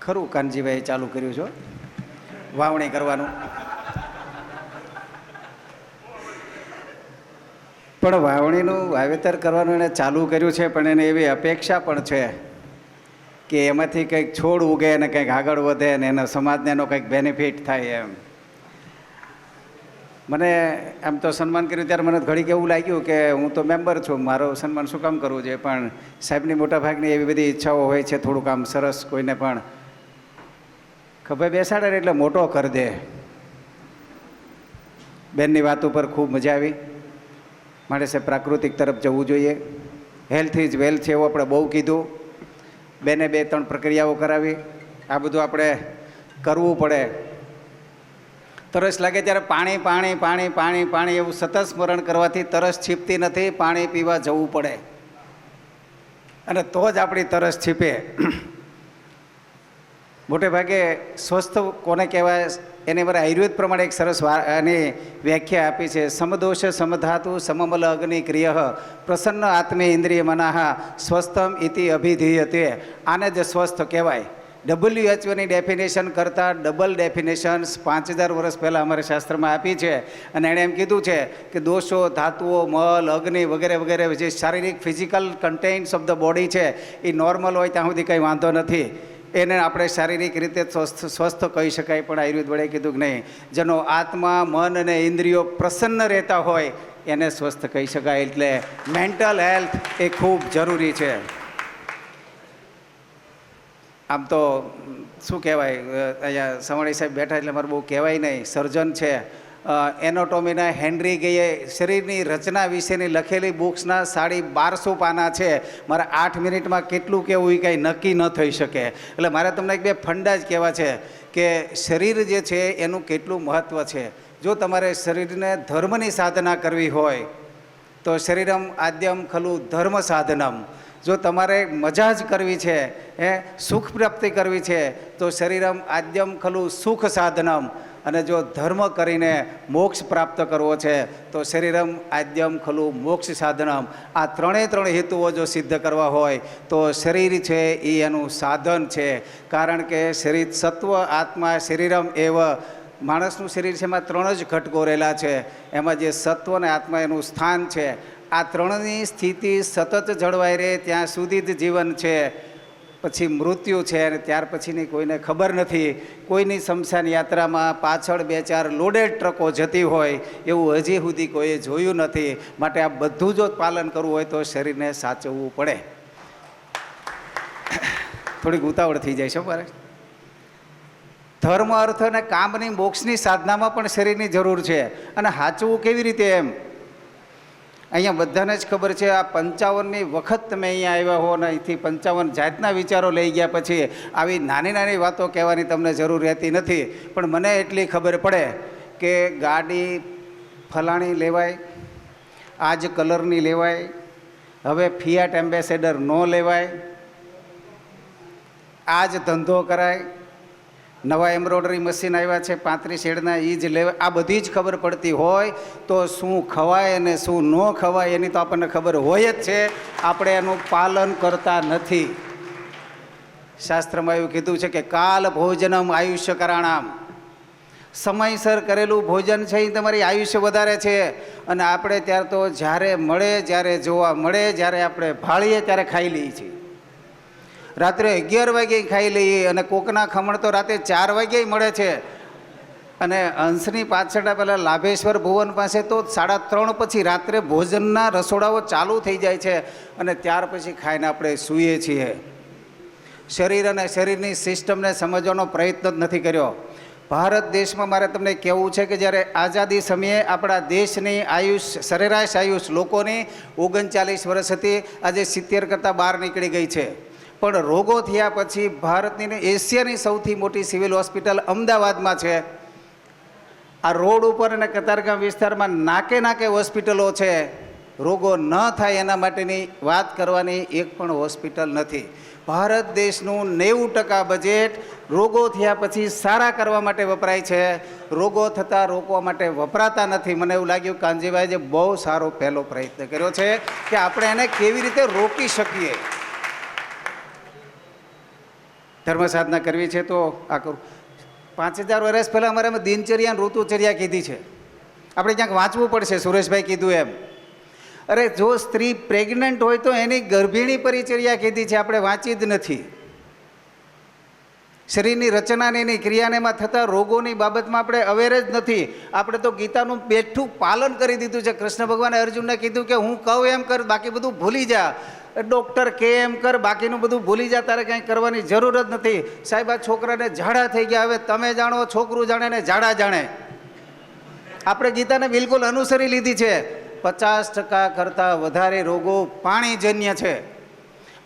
ખરું કાનજીભાઈ ચાલુ કર્યું છો વાવણી કરવાનું. પણ વાવણીનું વાવેતર કરવાનું એણે ચાલુ કર્યું છે, પણ એને એવી અપેક્ષા પણ છે કે એમાંથી કંઈક છોડ ઉગે અને કંઈક આગળ વધે અને એના સમાજને એનો કંઈક બેનિફિટ થાય એમ. મને આમ તો સન્માન કર્યું ત્યારે મને ઘડીક એવું લાગ્યું કે હું તો મેમ્બર છું, મારો સન્માન શું કામ કરવું છે પણ સાહેબની મોટાભાગની એવી બધી ઈચ્છાઓ હોય છે, થોડુંક આમ સરસ કોઈને પણ ખભે બેસાડે ને એટલે મોટો કરી દે. બેનની વાત ઉપર ખૂબ મજા આવી. છે પ્રાકૃતિક તરફ જવું જોઈએ. હેલ્થ ઇઝ વેલ્થ છે એવું આપણે બહુ કીધું. બેને બે ત્રણ પ્રક્રિયાઓ કરાવી. આ બધું આપણે કરવું પડે. તરસ લાગે ત્યારે પાણી પાણી પાણી પાણી પાણી એવું સતત સ્મરણ કરવાથી તરસ છીપતી નથી, પાણી પીવા જવું પડે. અને તો જ આપણી તરસ છીપે. મોટે ભાગે સ્વસ્થ કોને કહેવાય, એની મારે આયુર્વેદ પ્રમાણે એક સરસ એની વ્યાખ્યા આપી છે. સમદોષ, સમધાતુ, સમમલ અગ્નિ ક્રિય પ્રસન્ન આત્મે ઇન્દ્રિય મનાહ સ્વસ્થમ ઇતિ અભિધીયતે. આને જ સ્વસ્થ કહેવાય. ડબલ્યુએચઓની ડેફિનેશન કરતાં ડબલ ડેફિનેશન્સ પાંચ હજાર વર્ષ પહેલાં અમારા શાસ્ત્રમાં આપી છે. અને એણે એમ કીધું છે કે દોષો, ધાતુઓ, મલ, અગ્નિ વગેરે વગેરે જે શારીરિક, physical contents of the body છે, એ નોર્મલ હોય ત્યાં સુધી કંઈ વાંધો નથી. એને આપણે શારીરિક રીતે સ્વસ્થ સ્વસ્થ કહી શકાય, પણ આયુર્વેદ વડે કીધું કે નહીં, જેનો આત્મા, મન અને ઇન્દ્રિયો પ્રસન્ન રહેતા હોય, એને સ્વસ્થ કહી શકાય. એટલે મેન્ટલ હેલ્થ એ ખૂબ જરૂરી છે. આમ તો, શું કહેવાય અહીંયા સવાણી સાહેબ બેઠા એટલે મારે બહુ કહેવાય નહીં, સર્જન છે. એનોટોમીના હેનરી ગઈએ શરીરની રચના વિશેની લખેલી બુક્સના સાડી બારસો પાના છે. મારે આઠ મિનિટમાં કેટલું કહેવું એ કાંઈ નક્કી ન થઈ શકે. એટલે મારે તમને એક બે ફંડા જ કહેવા છે કે શરીર જે છે એનું કેટલું મહત્ત્વ છે. જો તમારે શરીરને ધર્મની સાધના કરવી હોય, તો શરીરમ આદ્યમ ખલું ધર્મ સાધનમ. જો તમારે મજા જ કરવી છે, હે, સુખ પ્રાપ્તિ કરવી છે, તો શરીરમ આદ્યમ ખલું સુખ સાધનમ. અને જો ધર્મ કરીને મોક્ષ પ્રાપ્ત કરવો છે, તો શરીરમ, આદ્યમ, ખલુ, મોક્ષ સાધનમ, આ ત્રણે ત્રણ હેતુઓ જો સિદ્ધ કરવા હોય, તો શરીર છે એ એનું સાધન છે. કારણ કે શરીર સત્વ, આત્મા, શરીરમ એવ, માણસનું શરીર છે એમાં ત્રણ જ ઘટકો રહેલા છે. એમાં જે સત્વ અને આત્મા એનું સ્થાન છે. આ ત્રણની સ્થિતિ સતત જળવાઈ રહે ત્યાં સુધી જ જીવન છે. પછી મૃત્યુ છે અને ત્યાર પછીની કોઈને ખબર નથી. કોઈની શમશાન યાત્રામાં પાછળ બે ચાર લોડેડ ટ્રકો જતી હોય એવું હજી સુધી કોઈએ જોયું નથી. માટે આ બધું જો પાલન કરવું હોય તો શરીરને સાચવવું પડે. થોડીક ઉતાવળ થઈ જાય છે મારે ધર્મ, અર્થ અને કામની મોક્ષની સાધનામાં પણ શરીરની જરૂર છે. અને સાચવું કેવી રીતે એમ? અહીંયા બધાને જ ખબર છે, આ પંચાવનની વખત તમે અહીંયા આવ્યા હો અને અહીંથી પંચાવન જાતના વિચારો લઈ ગયા પછી આવી નાની નાની વાતો કહેવાની તમને જરૂર રહેતી નથી. પણ મને એટલી ખબર પડે કે ગાડી ફલાણી લેવાય આ જ કલરની લેવાય, હવે ફિયાટ એમ્બેસેડર ન લેવાય આ જ ધંધો કરાય નવા એમ્બ્રોડરી મશીન આવ્યા છે, પાંત્રીસ હેડના એ જ લેવા આ બધી જ ખબર પડતી હોય તો શું ખવાય અને શું ન ખવાય એની તો આપણને ખબર હોય જ છે. આપણે એનું પાલન કરતા નથી. શાસ્ત્રમાં એવું કીધું છે કે કાલ ભોજનમ આયુષ્ય કરાણામ. સમયસર કરેલું ભોજન છે એ તમારી આયુષ્ય વધારે છે. અને આપણે ત્યાર તો જ્યારે મળે, જ્યારે જોવા મળે, જ્યારે આપણે ભાળીએ, ત્યારે ખાઈ લઈએ છીએ. રાત્રે અગિયાર વાગે ખાઈ લઈએ અને કોકના ખમણ તો રાતે ચાર વાગ્યે મળે છે. અને હંસની પાછળ પહેલાં લાભેશ્વર ભુવન પાસે તો સાડા ત્રણ પછી રાત્રે ભોજનના રસોડાઓ ચાલુ થઈ જાય છે અને ત્યાર પછી ખાઈને આપણે સૂઈએ છીએ. શરીર અને શરીરની સિસ્ટમને સમજવાનો પ્રયત્ન જ નથી કર્યો. ભારત દેશમાં મારે તમને કહેવું છે કે જ્યારે આઝાદી સમયે આપણા દેશની આયુષ સરેરાશ આયુષ લોકોની ઓગણચાલીસ વર્ષ હતી, આજે સિત્તેર કરતાં બહાર નીકળી ગઈ છે. પણ રોગો થયા પછી ભારતની એશિયાની સૌથી મોટી સિવિલ હોસ્પિટલ અમદાવાદમાં છે. આ રોડ ઉપર અને કતારગામ વિસ્તારમાં નાકે નાકે હોસ્પિટલો છે. રોગો ન થાય એના માટેની વાત કરવાની એક પણ હોસ્પિટલ નથી. ભારત દેશનું નેવું ટકા બજેટ રોગો થયા પછી સારા કરવા માટે વપરાય છે. રોગો થતાં રોકવા માટે વપરાતા નથી. મને એવું લાગ્યું કાનજીભાઈએ બહુ સારો પહેલો પ્રયત્ન કર્યો છે કે આપણે એને કેવી રીતે રોકી શકીએ. ધર્મ સાધના કરવી છે તો આ કરું. પાંચ હજાર વર્ષ પહેલાં અમારે એમાં દિનચર્યા ઋતુચર્યા કીધી છે. આપણે ક્યાંક વાંચવું પડશે, સુરેશભાઈ કીધું એમ. અરે જો સ્ત્રી પ્રેગ્નન્ટ હોય તો એની ગર્ભિણી પરિચર્યા કીધી છે, આપણે વાંચી જ નથી. શરીરની રચનાને એની ક્રિયાને એમાં થતા રોગોની બાબતમાં આપણે અવેર જ નથી. આપણે તો ગીતાનું બેઠું પાલન કરી દીધું છે. કૃષ્ણ ભગવાને અર્જુનને કીધું કે હું કહું એમ કર, બાકી બધું ભૂલી જા. ડૉક્ટર કે એમ કર? બાકીનું બધું ભૂલી જા, તારે કંઈ કરવાની જરૂર જ નથી. સાહેબ, આ છોકરાને ઝાડા થઈ ગયા. હવે તમે જાણો, છોકરું જાણે ને ઝાડા જાણે. આપણે ગીતાને બિલકુલ અનુસરી લીધી છે. પચાસ ટકા કરતાં વધારે રોગો પાણીજન્ય છે.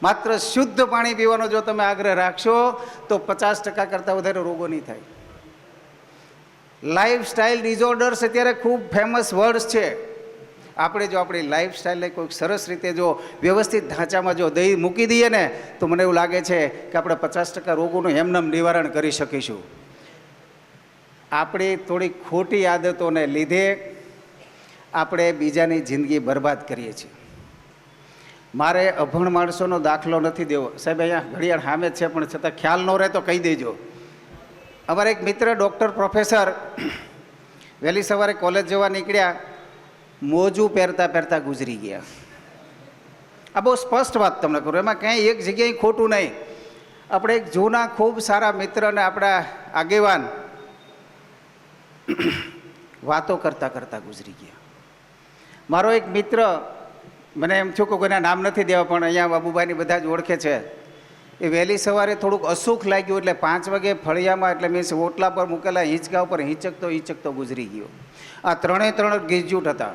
માત્ર શુદ્ધ પાણી પીવાનો જો તમે આગ્રહ રાખશો, તો પચાસ ટકા કરતાં વધારે રોગો નહીં થાય. લાઈફ સ્ટાઇલ ડિઝોર્ડર્સ અત્યારે ખૂબ ફેમસ વર્ડ્સ છે. આપણે જો આપણી લાઈફ સ્ટાઇલને કોઈક સરસ રીતે જો વ્યવસ્થિત ઢાંચામાં જો દહીં મૂકી દઈએ ને, તો મને એવું લાગે છે કે આપણે પચાસ ટકા રોગોનું એમનેમ નિવારણ કરી શકીશું. આપણી થોડી ખોટી આદતોને લીધે આપણે બીજાની જિંદગી બરબાદ કરીએ છીએ. મારે અભણ માણસોનો દાખલો નથી દેવો. સાહેબ, અહીંયા ઘડિયાળ સામે છે, પણ છતાં ખ્યાલ ન રહે તો કહી દેજો. અમારા એક મિત્ર ડૉક્ટર પ્રોફેસર, વહેલી સવારે કોલેજ જવા નીકળ્યા. મોજું પહેરતા પહેરતા ગુજરી ગયા. આ બહુ સ્પષ્ટ વાત તમને કરું. એમાં ક્યાંય એક જગ્યાએ ખોટું નહીં. આપણે એક જૂના ખૂબ સારા મિત્ર અને આપણા આગેવાન વાતો કરતાં કરતાં ગુજરી ગયા. મારો એક મિત્ર, મને એમ થયું કે કોઈના નામ નથી દેવા, પણ અહીંયા બાબુભાઈની બધા જ ઓળખે છે. એ વહેલી સવારે થોડુંક અસુખ લાગ્યું એટલે પાંચ વાગે ફળિયામાં, એટલે મીન્સ ઓટલા પર મૂકેલા હિંચકા ઉપર હિંચકતો હિંચકતો ગુજરી ગયો. આ ત્રણે ત્રણ ગ્રેજ્યુએટ હતા.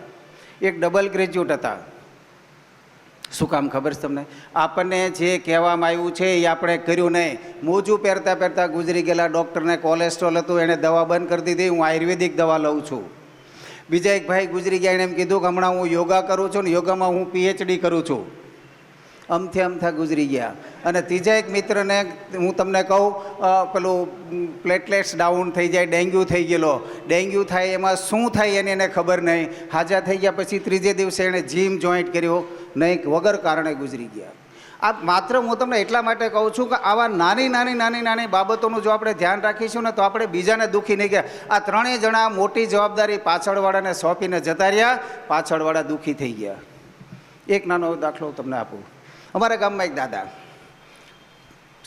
એક ડબલ ગ્રેજ્યુએટ હતા. શું કામ ખબર છે તમને? આપણને જે કહેવામાં આવ્યું છે એ આપણે કર્યું નહીં. મોજું પહેરતા પહેરતા ગુજરી ગયેલા ડૉક્ટરને કોલેસ્ટ્રોલ હતું, એણે દવા બંધ કરી દીધી. હું આયુર્વેદિક દવા લઉં છું. બીજા એક ભાઈ ગુજરી ગયા એણે એમ કીધું કે હમણાં હું યોગા કરું છું ને યોગામાં હું પીએચડી કરું છું. અમથે અમથા ગુજરી ગયા. અને ત્રીજા એક મિત્રને હું તમને કહું પેલું પ્લેટલેટ્સ ડાઉન થઈ જાય, ડેન્ગ્યુ થઈ ગયેલો. ડેન્ગ્યુ થાય, એમાં શું થાય એની એને ખબર નહીં. હાજા થઈ ગયા પછી ત્રીજે દિવસે એણે જીમ જોઈન્ટ કર્યો, નહીં, વગર કારણે ગુજરી ગયા. આ માત્ર હું તમને એટલા માટે કહું છું કે આવા નાની નાની નાની નાની બાબતોનું જો આપણે ધ્યાન રાખીશું ને તો આપણે બીજાને દુઃખી નહીં ગયા આ ત્રણેય જણા મોટી જવાબદારી પાછળવાળાને સોંપીને જતા રહ્યા, પાછળવાળા દુઃખી થઈ ગયા. એક નાનો દાખલો તમને આપું. અમારા ગામમાં એક દાદા.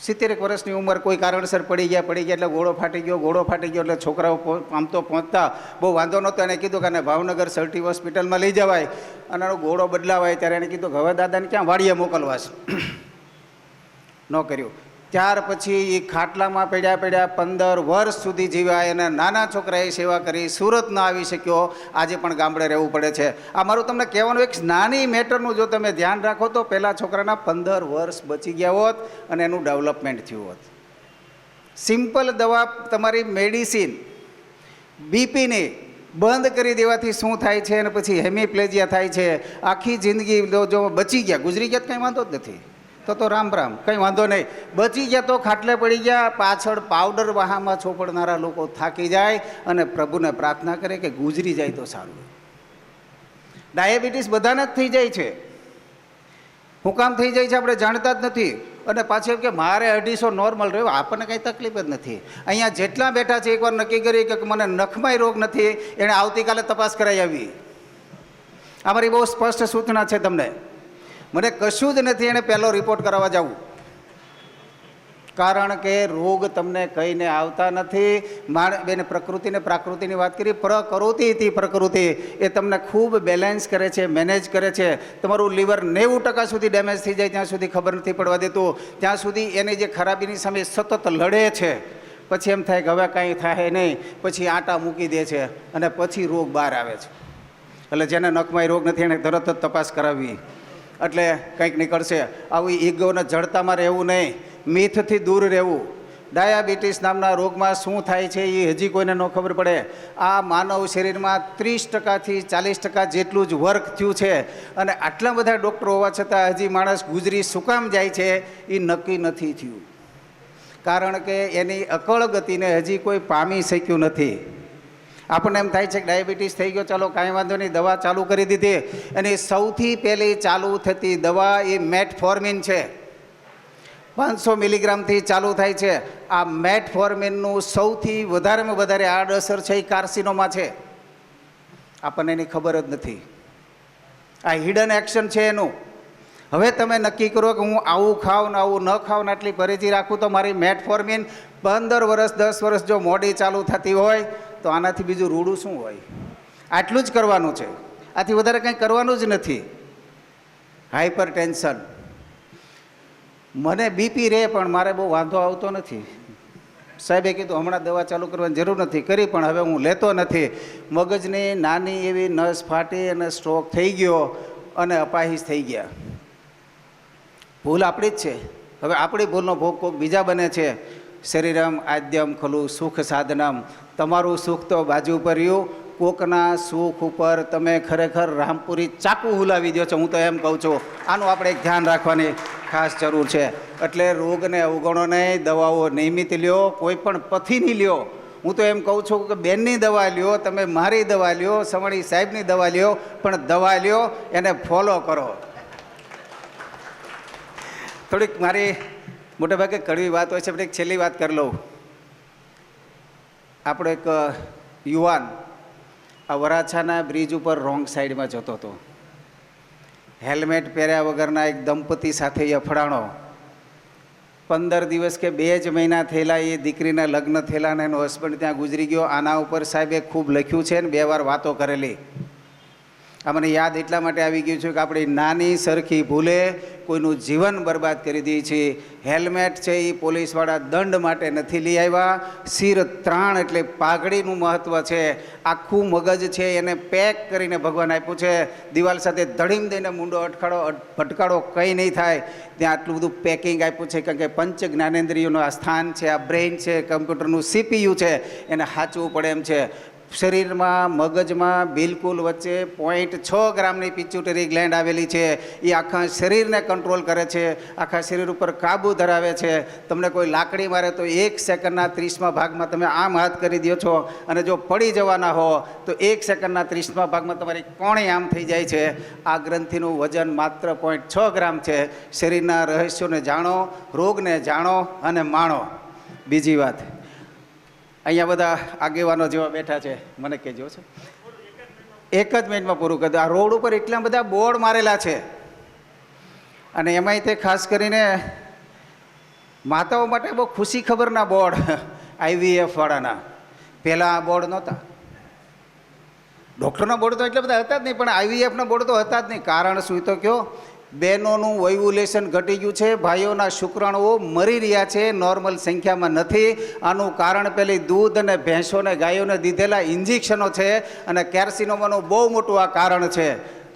સિત્તેરેક વર્ષની ઉંમર કોઈ કારણસર પડી ગયા પડી ગયા એટલે ઘોડો ફાટી ગયો, ઘોડો ફાટી ગયો એટલે છોકરાઓ પામતો પહોંચતા બહુ વાંધો નહોતો. એને કીધું કે ભાવનગર સર્ટી હોસ્પિટલમાં લઈ જવાય. અને એનો ઘોડો બદલાવાય ત્યારે એને કીધું કે હવે દાદાને ક્યાં વાડીએ મોકલવા છે? ન કર્યું. ત્યાર પછી એ ખાટલામાં પડ્યા પડ્યા પંદર વર્ષ સુધી જીવ્યા એના નાના છોકરાએ સેવા કરી સુરત ન આવી શક્યો. આજે પણ ગામડે રહેવું પડે છે. આ મારું તમને કહેવાનું એક નાની મેટરનું જો તમે ધ્યાન રાખો તો પહેલાં છોકરાના પંદર વર્ષ બચી ગયા હોત અને એનું ડેવલપમેન્ટ થયું હોત. સિમ્પલ દવા તમારી મેડિસિન, બીપીની બંધ કરી દેવાથી શું થાય છે? અને પછી હેમિપ્લેજિયા થાય છે. આખી જિંદગી જો- બચી ગયા. ગુજરી ગયા કંઈ વાંધો જ નથી. તો તો રામ રામ, કંઈ વાંધો નહીં. બચી ગયા તો ખાટલે પડી ગયા, પાછળ પાવડર વાહામાં ચોપડનારા લોકો થાકી જાય અને પ્રભુને પ્રાર્થના કરે કે ગુજરી જાય તો સારું. ડાયાબિટીસ બધાને જ થઈ જાય છે. હું કામ થઈ જાય છે આપણે જાણતા જ નથી. અને પાછું કે મારે અઢીસો નોર્મલ રહ્યો, આપણને કંઈ તકલીફ જ નથી. અહીંયા જેટલા બેઠા છે, એકવાર નક્કી કરી કે મને નખમાય રોગ નથી એણે આવતીકાલે તપાસ કરાવી આવી. અમારી બહુ સ્પષ્ટ સૂચના છે તમને. મને કશું જ નથી એણે પહેલો રિપોર્ટ કરાવવા જવું. કારણ કે રોગ તમને કહીને આવતા નથી. માણ બેન, પ્રકૃતિને પ્રાકૃતિની વાત કરી. પ્રકૃતિથી પ્રકૃતિ. એ તમને ખૂબ બેલેન્સ કરે છે મેનેજ કરે છે. તમારું લીવર નેવું ટકા સુધી ડેમેજ થઈ જાય ત્યાં સુધી ખબર નથી પડવા દેતું. ત્યાં સુધી એની જે ખરાબીની સામે સતત લડે છે. પછી એમ થાય કે હવે કાંઈ થાય નહીં. પછી આટા મૂકી દે છે અને પછી રોગ બહાર આવે છે. એટલે જેને નખમાય રોગ નથી, એને તરત જ તપાસ કરાવવી. એટલે કંઈક નીકળશે. આવું ઈગોને જડતામાં રહેવું નહીં. મીથથી દૂર રહેવું. ડાયાબિટીસ નામના રોગમાં શું થાય છે એ હજી કોઈને ન ખબર પડે. આ માનવ શરીરમાં ત્રીસ ટકાથી ચાલીસ ટકા જેટલું જ વર્ક થયું છે. અને આટલા બધા ડૉક્ટરો હોવા છતાં હજી માણસ ગુજરી શું કામ જાય છે એ નક્કી નથી થયું. કારણ કે એની અકળ ગતિને હજી કોઈ પામી શક્યું નથી. આપણને એમ થાય છે કે ડાયાબિટીસ થઈ ગયો, ચાલો કાંઈ વાંધો નહીં, દવા ચાલુ કરી દીધી. એની સૌથી પહેલી ચાલુ થતી દવા એ મેટફોર્મિન છે. પાંચસો મિલીગ્રામથી ચાલુ થાય છે. આ મેટફોર્મિનનું સૌથી વધારેમાં વધારે આડઅસર છે એ કાર્સિનોમાં છે. આપણને એની ખબર જ નથી. આ હિડન એક્શન છે એનું. હવે તમે નક્કી કરો કે હું આવું ખાઉં ને આવું ન ખાઉં ને આટલી પરેજી રાખું તો મારી મેટફોર્મિન પંદર વર્ષ, દસ વર્ષ જો મોડી ચાલુ થતી હોય તો આનાથી બીજું રૂડું શું હોય? આટલું જ કરવાનું છે. આથી વધારે કંઈ કરવાનું જ નથી. હાઈપર ટેન્શન મને બીપી રહે પણ મારે બહુ વાંધો આવતો નથી. સાહેબે કીધું, હમણાં દવા ચાલુ કરવાની જરૂર નથી. કરી, પણ હવે હું લેતો નથી. મગજની નાની એવી નસ ફાટી અને સ્ટ્રોક થઈ ગયો અને અપાહિજ થઈ ગયા. ભૂલ આપણી જ છે. હવે આપણી ભૂલનો ભોગ કોઈક બીજા બને છે. શરીરમ આદ્યમ ખલું સુખ સાધનમ. તમારું સુખ તો બાજુ પર રહ્યું કોકના સુખ ઉપર તમે ખરેખર રામપુરી ચાકુ હુલાવી દો છો, હું તો એમ કહું છું. આનું આપણે ધ્યાન રાખવાની ખાસ જરૂર છે. એટલે રોગને અવગણો નહીં, દવાઓ નિયમિત લ્યો, કોઈ પણ પથીની લ્યો. હું તો એમ કહું છું કે બેનની દવા લ્યો, તમે મારી દવા લ્યો, સવાણી સાહેબની દવા લ્યો, પણ દવા લ્યો, એને ફોલો કરો. થોડીક મારી મોટે ભાગે કડવી વાત હોય છે, પણ એક છેલ્લી વાત કરી લઉં. આપણો એક યુવાન આ વરાછાના બ્રિજ ઉપર રોંગ સાઈડમાં જતો હતો. હેલ્મેટ પહેર્યા વગરના એક દંપતી સાથે અફડાણો પંદર દિવસ કે બે જ મહિના થયેલા એ દીકરીના લગ્ન થયેલા અને એનો હસબન્ડ ત્યાં ગુજરી ગયો. આના ઉપર સાહેબે ખૂબ લખ્યું છે ને બે વાર વાતો કરેલી. આ મને યાદ એટલા માટે આવી ગયું છે કે આપણી નાની સરખી ભૂલે કોઈનું જીવન બરબાદ કરી દઈએ છીએ હેલ્મેટ છે એ પોલીસવાળા દંડ માટે નથી લઈ આવ્યા. શિર ત્રાણ એટલે પાઘડીનું મહત્ત્વ છે. આખું મગજ છે એને પેક કરીને ભગવાન આપ્યું છે. દિવાલ સાથે ધડીમ દઈને મૂંડો અટકાડો, અટ- ભટકાડો કંઈ નહીં થાય. ત્યાં આટલું બધું પેકિંગ આપ્યું છે કારણ કે પંચ જ્ઞાનેન્દ્રિયોનું આ સ્થાન છે, આ બ્રેઇન છે કમ્પ્યુટરનું સીપીયુ છે. એને સાચવું પડે એમ છે. શરીરમાં, મગજમાં બિલકુલ વચ્ચે પોઈન્ટ છ ગ્રામની પિચ્યુટરી ગ્લેન્ડ આવેલી છે. એ આખા શરીરને કંટ્રોલ કરે છે, આખા શરીર ઉપર કાબુ ધરાવે છે. તમને કોઈ લાકડી મારે તો એક સેકન્ડના ત્રીસમા ભાગમાં તમે આમ હાથ કરી દો છો અને જો પડી જવાના હો, તો એક સેકન્ડના ત્રીસમા ભાગમાં તમારી કોણી આમ થઈ જાય છે. આ ગ્રંથિનું વજન માત્ર પોઈન્ટ છ ગ્રામ છે. શરીરના રહસ્યોને જાણો, રોગને જાણો અને માણો. બીજી વાત. અહીંયા બધા આગેવાનો જેવા બેઠા છે, મને કહેજો છે. એક જ મિનિટમાં પૂરું કરી આ રોડ ઉપર એટલા બધા બોર્ડ મારેલા છે. અને એમાંય તે ખાસ કરીને માતાઓ માટે બહુ ખુશી ખબરના બોર્ડ આઈવીએફ વાળાના. પહેલાં આ બોર્ડ નહોતા. ડૉક્ટરના બોર્ડ તો એટલા બધા હતા જ નહીં, પણ આઈવીએફના બોર્ડ તો હતા જ નહીં. કારણ શું તો કયો? બહેનોનું વૈવ્યુલેશન ઘટી ગયું છે, ભાઈઓના શુક્રાણુઓ મરી રહ્યા છે, નોર્મલ સંખ્યામાં નથી. આનું કારણ પેલી દૂધ અને ભેંસોને ગાયોને દીધેલા ઇન્જેક્શનો છે અને કેર્સિનોમાનું બહુ મોટું આ કારણ છે.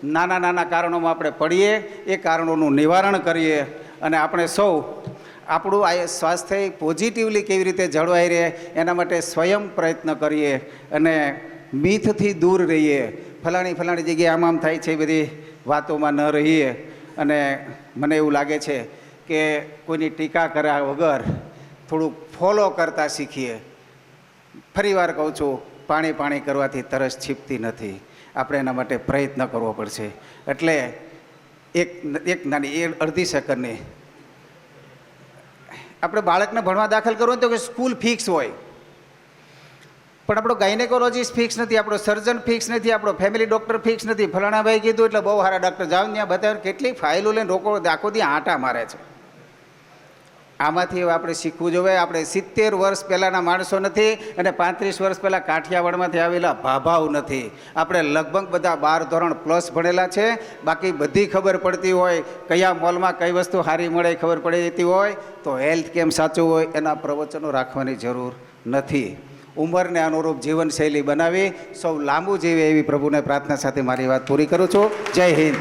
નાના નાના કારણોમાં આપણે પડીએ, એ કારણોનું નિવારણ કરીએ અને આપણે સૌ, આપણું આ સ્વાસ્થ્ય પોઝિટિવલી કેવી રીતે જળવાઈ રહે, એના માટે સ્વયં પ્રયત્ન કરીએ અને મીથથી દૂર રહીએ. ફલાણી ફલાણી જગ્યાએ આમ આમ થાય છે, એ બધી વાતોમાં ન રહીએ. અને મને એવું લાગે છે કે કોઈની ટીકા કર્યા વગર થોડુંક ફોલો કરતાં શીખીએ. ફરીવાર કહું છું, પાણી પાણી કરવાથી તરસ છીપતી નથી. આપણે એના માટે પ્રયત્ન કરવો પડશે. એટલે એક એક નાની, એ અડધી સેકન્ડની આપણે બાળકને ભણવા દાખલ કરવું તો કે સ્કૂલ ફિક્સ હોય. પણ આપણો ગાયનેકોલોજીસ્ટ ફિક્સ નથી, આપણો સર્જન ફિક્સ નથી, આપણો ફેમિલી ડૉક્ટર ફિક્સ નથી. ફલાણાભાઈ કીધું એટલે બહુ સારા ડૉક્ટર જાઓ ત્યાં બતાવે કેટલી ફાઇલો લઈને રોકો, આખો દી આંટા મારે છે. આમાંથી આપણે શીખવું જોઈએ. આપણે સિત્તેર વર્ષ પહેલાંના માણસો નથી અને પાંત્રીસ વર્ષ પહેલાં કાઠિયાવાડમાંથી આવેલા ભાભાવ નથી. આપણે લગભગ બધા બાર ધોરણ પ્લસ ભણેલા છે. બાકી બધી ખબર પડતી હોય, કયા મોલમાં કઈ વસ્તુ સારી મળે ખબર પડી જતી હોય, તો હેલ્થ કેમ સાચું હોય એના પ્રવચનો રાખવાની જરૂર નથી. ઉંમરને અનુરૂપ જીવનશૈલી બનાવી સૌ લાંબુ જીવે એવી પ્રભુને પ્રાર્થના સાથે મારી વાત પૂરી કરું છું. જય હિન્દ.